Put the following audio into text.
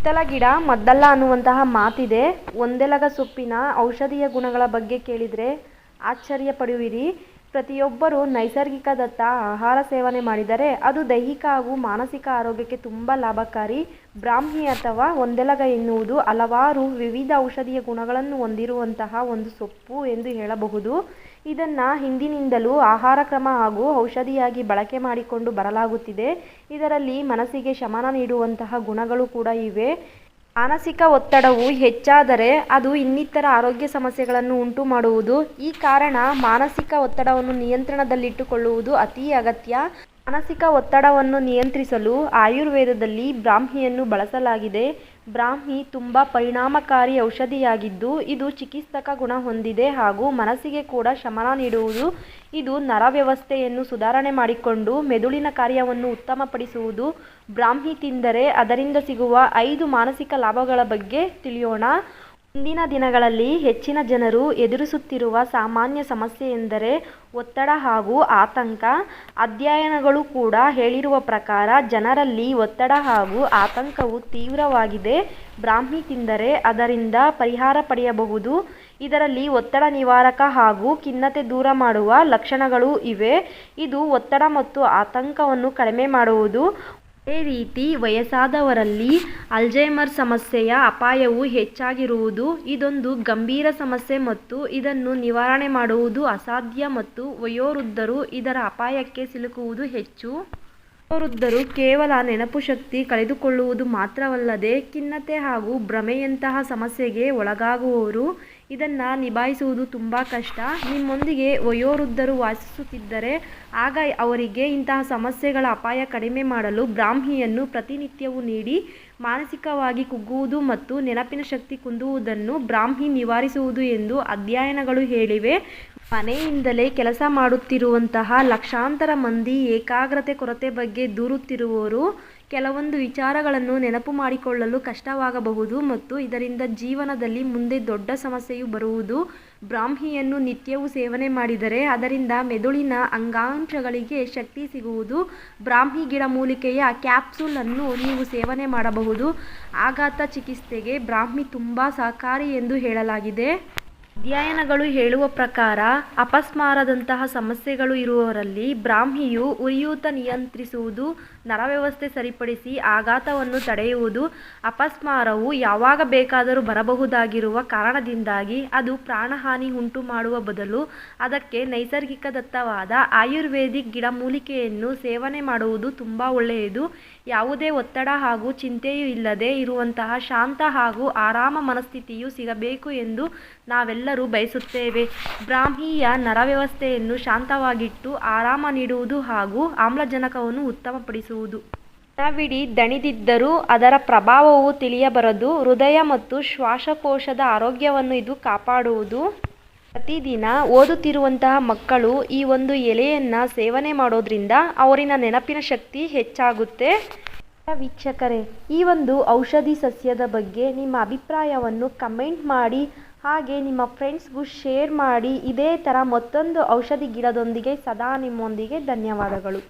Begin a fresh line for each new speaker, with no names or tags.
ಹಿತ್ತಲ ಗಿಡ ಮದ್ದಲ್ಲ ಅನ್ನುವಂತಹ ಮಾತಿದೆ. ಒಂದೆಲಗ ಸೊಪ್ಪಿನ ಔಷಧೀಯ ಗುಣಗಳ ಬಗ್ಗೆ ಕೇಳಿದರೆ ಆಶ್ಚರ್ಯ ಪಡುವಿರಿ. ಪ್ರತಿಯೊಬ್ಬರೂ ನೈಸರ್ಗಿಕದತ್ತ ಆಹಾರ ಸೇವನೆ ಮಾಡಿದರೆ ಅದು ದೈಹಿಕ ಹಾಗೂ ಮಾನಸಿಕ ಆರೋಗ್ಯಕ್ಕೆ ತುಂಬ ಲಾಭಕಾರಿ. ಬ್ರಾಹ್ಮಿ ಅಥವಾ ಒಂದೆಲಗ ಎನ್ನುವುದು ಹಲವಾರು ವಿವಿಧ ಔಷಧೀಯ ಗುಣಗಳನ್ನು ಹೊಂದಿರುವಂತಹ ಒಂದು ಸೊಪ್ಪು ಎಂದು ಹೇಳಬಹುದು. ಇದನ್ನು ಹಿಂದಿನಿಂದಲೂ ಆಹಾರ ಕ್ರಮ ಹಾಗೂ ಔಷಧಿಯಾಗಿ ಬಳಕೆ ಮಾಡಿಕೊಂಡು ಬರಲಾಗುತ್ತಿದೆ. ಇದರಲ್ಲಿ ಮನಸ್ಸಿಗೆ ಶಮನ ನೀಡುವಂತಹ ಗುಣಗಳು ಕೂಡ ಇವೆ. ಮಾನಸಿಕ ಒತ್ತಡವು ಹೆಚ್ಚಾದರೆ ಅದು ಇನ್ನಿತರ ಆರೋಗ್ಯ ಸಮಸ್ಯೆಗಳನ್ನು ಉಂಟು ಮಾಡುವುದು. ಈ ಕಾರಣ ಮಾನಸಿಕ ಒತ್ತಡವನ್ನು ನಿಯಂತ್ರಣದಲ್ಲಿಟ್ಟುಕೊಳ್ಳುವುದು ಅತೀ ಅಗತ್ಯ. ಮಾನಸಿಕ ಒತ್ತಡವನ್ನು ನಿಯಂತ್ರಿಸಲು ಆಯುರ್ವೇದದಲ್ಲಿ ಬ್ರಾಹ್ಮಿಯನ್ನು ಬಳಸಲಾಗಿದೆ. ಬ್ರಾಹ್ಮಿ ತುಂಬ ಪರಿಣಾಮಕಾರಿ ಔಷಧಿಯಾಗಿದ್ದು, ಇದು ಚಿಕಿತ್ಸಕ ಗುಣ ಹೊಂದಿದೆ ಹಾಗೂ ಮನಸ್ಸಿಗೆ ಕೂಡ ಶಮನ ನೀಡುವುದು. ಇದು ನರ ವ್ಯವಸ್ಥೆಯನ್ನು ಸುಧಾರಣೆ ಮಾಡಿಕೊಂಡು ಮೆದುಳಿನ ಕಾರ್ಯವನ್ನು ಉತ್ತಮಪಡಿಸುವುದು. ಬ್ರಾಹ್ಮಿ ತಿಂದರೆ ಅದರಿಂದ ಸಿಗುವ ಐದು ಮಾನಸಿಕ ಲಾಭಗಳ ಬಗ್ಗೆ ತಿಳಿಯೋಣ. ಇಂದಿನ ದಿನಗಳಲ್ಲಿ ಹೆಚ್ಚಿನ ಜನರು ಎದುರಿಸುತ್ತಿರುವ ಸಾಮಾನ್ಯ ಸಮಸ್ಯೆ ಎಂದರೆ ಒತ್ತಡ ಹಾಗೂ ಆತಂಕ. ಅಧ್ಯಯನಗಳು ಕೂಡ ಹೇಳಿರುವ ಪ್ರಕಾರ ಜನರಲ್ಲಿ ಒತ್ತಡ ಹಾಗೂ ಆತಂಕವು ತೀವ್ರವಾಗಿದೆ. ಬ್ರಾಹ್ಮಿ ತಿಂದರೆ ಅದರಿಂದ ಪರಿಹಾರ ಪಡೆಯಬಹುದು. ಇದರಲ್ಲಿ ಒತ್ತಡ ನಿವಾರಕ ಹಾಗೂ ಖಿನ್ನತೆ ದೂರ ಮಾಡುವ ಲಕ್ಷಣಗಳು ಇವೆ. ಇದು ಒತ್ತಡ ಮತ್ತು ಆತಂಕವನ್ನು ಕಡಿಮೆ ಮಾಡುವುದು. ಅದೇ ರೀತಿ ವಯಸ್ಸಾದವರಲ್ಲಿ ಅಲ್ಜೈಮರ್ ಸಮಸ್ಯೆಯ ಅಪಾಯವು ಹೆಚ್ಚಾಗಿರುವುದು, ಇದೊಂದು ಗಂಭೀರ ಸಮಸ್ಯೆ ಮತ್ತು ಇದನ್ನು ನಿವಾರಣೆ ಮಾಡುವುದು ಅಸಾಧ್ಯ ಮತ್ತು ವಯೋವೃದ್ಧರು ಇದರ ಅಪಾಯಕ್ಕೆ ಸಿಲುಕುವುದು ಹೆಚ್ಚು. ವಯೋವೃದ್ಧರು ಕೇವಲ ನೆನಪು ಶಕ್ತಿ ಕಳೆದುಕೊಳ್ಳುವುದು ಮಾತ್ರವಲ್ಲದೆ ಖಿನ್ನತೆ ಹಾಗೂ ಭ್ರಮೆಯಂತಹ ಸಮಸ್ಯೆಗೆ ಒಳಗಾಗುವವರು ಇದನ್ನು ನಿಭಾಯಿಸುವುದು ತುಂಬ ಕಷ್ಟ. ನಿಮ್ಮೊಂದಿಗೆ ವಯೋವೃದ್ಧರು ವಾಸಿಸುತ್ತಿದ್ದರೆ ಆಗ ಅವರಿಗೆ ಇಂತಹ ಸಮಸ್ಯೆಗಳ ಅಪಾಯ ಕಡಿಮೆ ಮಾಡಲು ಬ್ರಾಹ್ಮಿಯನ್ನು ಪ್ರತಿನಿತ್ಯವೂ ನೀಡಿ ಮಾನಸಿಕವಾಗಿ ಕುಗ್ಗುವುದು ಮತ್ತು ನೆನಪಿನ ಶಕ್ತಿ ಕುಂದುವುದನ್ನು ಬ್ರಾಹ್ಮಿ ನಿವಾರಿಸುವುದು ಎಂದು ಅಧ್ಯಯನಗಳು ಹೇಳಿವೆ. ಮನೆಯಿಂದಲೇ ಕೆಲಸ ಮಾಡುತ್ತಿರುವಂತಹ ಲಕ್ಷಾಂತರ ಮಂದಿ ಏಕಾಗ್ರತೆ ಕೊರತೆ ಬಗ್ಗೆ ದೂರುತ್ತಿರುವವರು ಕೆಲವೊಂದು ವಿಚಾರಗಳನ್ನು ನೆನಪು ಮಾಡಿಕೊಳ್ಳಲು ಕಷ್ಟವಾಗಬಹುದು ಮತ್ತು ಇದರಿಂದ ಜೀವನದಲ್ಲಿ ಮುಂದೆ ದೊಡ್ಡ ಸಮಸ್ಯೆಯು ಬರುವುದು. ಬ್ರಾಹ್ಮಿಯನ್ನು ನಿತ್ಯವೂ ಸೇವನೆ ಮಾಡಿದರೆ ಅದರಿಂದ ಮೆದುಳಿನ ಅಂಗಾಂಶಗಳಿಗೆ ಶಕ್ತಿ ಸಿಗುವುದು. ಬ್ರಾಹ್ಮಿ ಗಿಡಮೂಲಿಕೆಯ ಕ್ಯಾಪ್ಸೂಲ್ ಅನ್ನು ನೀವು ಸೇವನೆ ಮಾಡಬಹುದು. ಆಘಾತ ಚಿಕಿತ್ಸೆಗೆ ಬ್ರಾಹ್ಮಿ ತುಂಬ ಸಹಕಾರಿ ಎಂದು ಹೇಳಲಾಗಿದೆ. ಅಧ್ಯಯನಗಳು ಹೇಳುವ ಪ್ರಕಾರ, ಅಪಸ್ಮಾರದಂತಹ ಸಮಸ್ಯೆಗಳು ಇರುವವರಲ್ಲಿ ಬ್ರಾಹ್ಮಿಯು ಉರಿಯೂತ ನಿಯಂತ್ರಿಸುವುದು, ನರವ್ಯವಸ್ಥೆ ಸರಿಪಡಿಸಿ ಆಘಾತವನ್ನು ತಡೆಯುವುದು, ಅಪಸ್ಮಾರವು ಯಾವಾಗ ಬೇಕಾದರೂ ಬರಬಹುದಾಗಿರುವ ಕಾರಣದಿಂದಾಗಿ ಅದು ಪ್ರಾಣಹಾನಿ ಉಂಟು ಮಾಡುವ ಬದಲು ಅದಕ್ಕೆ ನೈಸರ್ಗಿಕದತ್ತವಾದ ಆಯುರ್ವೇದಿಕ್ ಗಿಡಮೂಲಿಕೆಯನ್ನು ಸೇವನೆ ಮಾಡುವುದು ತುಂಬ ಒಳ್ಳೆಯದು. ಯಾವುದೇ ಒತ್ತಡ ಹಾಗೂ ಚಿಂತೆಯೂ ಇಲ್ಲದೆ ಇರುವಂತಹ ಶಾಂತ ಹಾಗೂ ಆರಾಮ ಮನಸ್ಥಿತಿಯು ಸಿಗಬೇಕು ಎಂದು ನಾವೆಲ್ಲರೂ ಬಯಸುತ್ತೇವೆ. ನರ ನರವ್ಯವಸ್ಥೆಯನ್ನು ಶಾಂತವಾಗಿಟ್ಟು ಆರಾಮ ನೀಡುವುದು ಹಾಗೂ ಆಮ್ಲಜನಕವನ್ನು ಉತ್ತಮಪಡಿಸುವುದು. ದಿನವಿಡೀ ದಣಿದಿದ್ದರೂ ಅದರ ಪ್ರಭಾವವು ತಿಳಿಯಬರದು. ಹೃದಯ ಮತ್ತು ಶ್ವಾಸಕೋಶದ ಆರೋಗ್ಯವನ್ನು ಇದು ಕಾಪಾಡುವುದು. ಪ್ರತಿದಿನ ಓದುತ್ತಿರುವಂತಹ ಮಕ್ಕಳು ಈ ಒಂದು ಎಲೆಯನ್ನು ಸೇವನೆ ಮಾಡೋದ್ರಿಂದ ಅವರಿನ ನೆನಪಿನ ಶಕ್ತಿ ಹೆಚ್ಚಾಗುತ್ತೆ. ವೀಕ್ಷಕರೇ, ಈ ಒಂದು ಔಷಧಿ ಸಸ್ಯದ ಬಗ್ಗೆ ನಿಮ್ಮ ಅಭಿಪ್ರಾಯವನ್ನು ಕಮೆಂಟ್ ಮಾಡಿ. ಹಾಗೆ ನಿಮ್ಮ ಫ್ರೆಂಡ್ಸ್ಗೂ ಶೇರ್ ಮಾಡಿ ಇದೇ ಥರ ಮತ್ತೊಂದು ಔಷಧಿ ಗಿಡದೊಂದಿಗೆ ಸದಾ ನಿಮ್ಮೊಂದಿಗೆ ಧನ್ಯವಾದಗಳು.